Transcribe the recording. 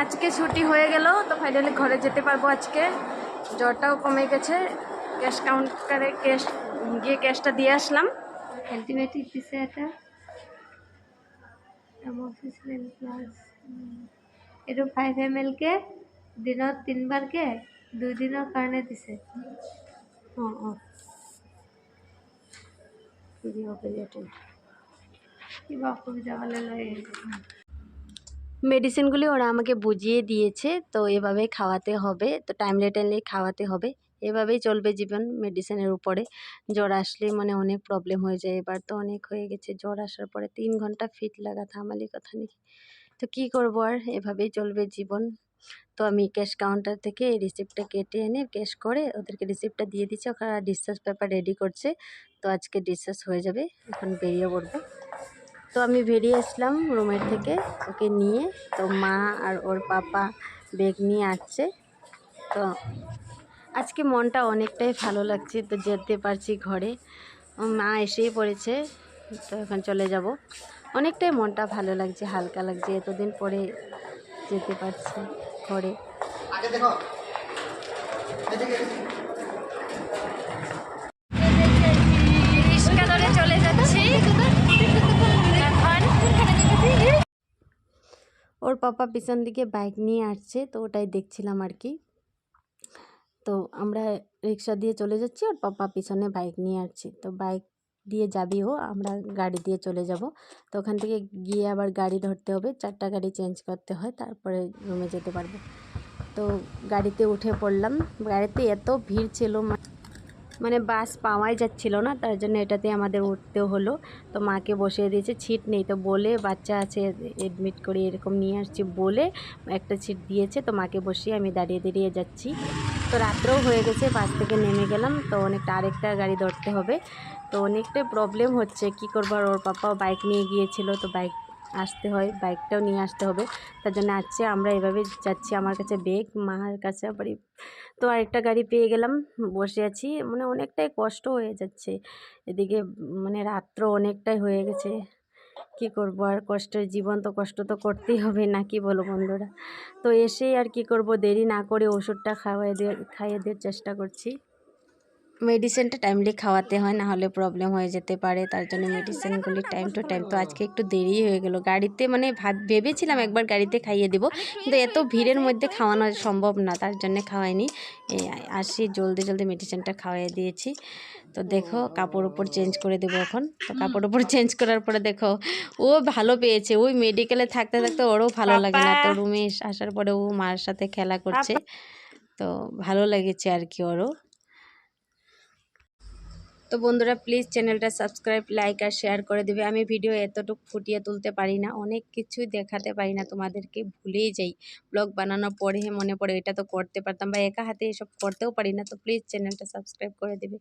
আজকে ছুটি হয়ে গেল তো ফাইনালি ঘরে যেতে পারব আজকে। জ্বরটাও কমে গেছে। ক্যাশ কাউন্টারে ক্যাশ গিয়ে ক্যাশটা দিয়ে আসলাম। অ্যান্টিবায়োটিক দিছে এটা। অ্যামোক্সিসিলিন প্লাস এইটো ফাইভ এম এলকে দিনত তিনিবাৰকে দুদিনৰ কাৰণে দিছে। অঁ অঁ কিবা অসুবিধা হ'লে লৈ আহিব মেডিসিনগুলি ওরা আমাকে বুঝিয়ে দিয়েছে, তো এভাবে খাওয়াতে হবে, তো টাইমলি টাইমলি খাওয়াতে হবে। এভাবেই চলবে জীবন মেডিসিনের উপরে। জ্বর আসলে মানে অনেক প্রবলেম হয়ে যায়। এবার তো অনেক হয়ে গেছে। জ্বর আসার পরে তিন ঘণ্টা ফিট লাগা থামালি কথা নেই তো কী করব আর? এভাবেই চলবে জীবন। তো আমি ক্যাশ কাউন্টার থেকে এই রিসিপ্টটা কেটে এনে ক্যাশ করে ওদেরকে রিসিপ্টটা দিয়ে দিচ্ছি। ওখানে ডিসচার্জ পেপার রেডি করছে। তো আজকে ডিসচার্জ হয়ে যাবে। এখন বেরিয়ে পড়ব। তো আমি বেরিয়ে আসলাম রুমের থেকে, ওকে নিয়ে। তো মা আর ওর পাপা ব্যাগ নিয়ে আসছে। তো আজকে মনটা অনেকটাই ভালো লাগছে, তো যেতে পারছি ঘরে। মা এসেই পড়েছে, তো এখন চলে যাব। অনেকটাই মনটা ভালো লাগছে, হালকা লাগছে, এতদিন পরে যেতে পারছি ঘরে। ওর পাপা পিছন দিকে বাইক নিয়ে আসছে, তো ওটাই দেখছিলাম আর কি। তো আমরা রিক্সা দিয়ে চলে যাচ্ছি, ওর পাপা পিছনে বাইক নিয়ে আসছে। তো বাইক দিয়ে যাবি ও, আমরা গাড়ি দিয়ে চলে যাব। তো ওখান থেকে গিয়ে আবার গাড়ি ধরতে হবে, চারটা গাড়ি চেঞ্জ করতে হয়, তারপরে রুমে যেতে পারব। তো গাড়িতে উঠে পড়লাম, গাড়িতে এত ভিড় ছিল মানে বাস পাওয়াই যাচ্ছিল না, তার জন্য এটাতে আমাদের উঠতে হলো। তো মাকে বসিয়ে দিয়েছে, ছিট নেই তো বলে, বাচ্চা আছে এডমিট করে এরকম নিয়ে আসছি বলে একটা ছিট দিয়েছে, তো মাকে বসিয়ে আমি দাঁড়িয়ে দাঁড়িয়ে যাচ্ছি। তো রাত্রেও হয়ে গেছে, বাস থেকে নেমে গেলাম, তো অনেকটা আরেকটা গাড়ি ধরতে হবে। তো অনেকটাই প্রবলেম হচ্ছে, কি করব আর ওর পাপাও বাইক নিয়ে গিয়েছিল, তো বাইক আসতে হয়, বাইকটাও নিয়ে আসতে হবে। তার জন্য আসছে আমরা এভাবে যাচ্ছি আমার কাছে বেগ মার কাছে আবার তো আরেকটা গাড়ি পেয়ে গেলাম, বসে আছি। মানে অনেকটাই কষ্ট হয়ে যাচ্ছে। এদিকে মানে রাত্র অনেকটাই হয়ে গেছে। কি করব আর কষ্টের জীবন তো কষ্ট তো করতেই হবে না, কি বলো বন্ধুরা? তো এসেই আর কি করব, দেরি না করে ওষুধটা খাওয়াই দিয়ে খাইয়ে দেওয়ার চেষ্টা করছি। মেডিসিনটা টাইমলি খাওয়াতে হয় না হলে প্রবলেম হয়ে যেতে পারে। তার জন্য মেডিসিনগুলি টাইম টু টাইম তো আজকে একটু দেরি হয়ে গেল। গাড়িতে মানে ভাব ভেবেছিলাম একবার গাড়িতে খাইয়ে দেবো কিন্তু এত ভিড়ের মধ্যে খাওয়ানো সম্ভব না তার জন্য খাওয়াইনি। এই আসি জলদি জলদি মেডিসিনটা খাওয়াই দিয়েছি। তো দেখো কাপড় উপর চেঞ্জ করে দেবো এখন। তো কাপড় উপর চেঞ্জ করার পরে দেখো ও ভালো পেয়েছে। ওই মেডিকেলে থাকতে থাকতে ওরও ভালো লাগে না। তো রুমে আসার পরে ও মার সাথে খেলা করছে। তো ভালো লেগেছে আর কি ওরও। তো বন্ধুরা প্লিজ চ্যানেলটা সাবস্ক্রাইব লাইক আর শেয়ার করে দেবে। আমি ভিডিও এতটুকু ফুটিয়ে তুলতে পারি না, অনেক কিছুই দেখাতে পারি না তোমাদেরকে, ভুলেই যাই। ব্লগ বানানোর পরে মনে পড়ে, এটা তো করতে পারতাম বা একা হাতে এসব করতেও পারি না, তো প্লিজ চ্যানেলটা সাবস্ক্রাইব করে দেবে।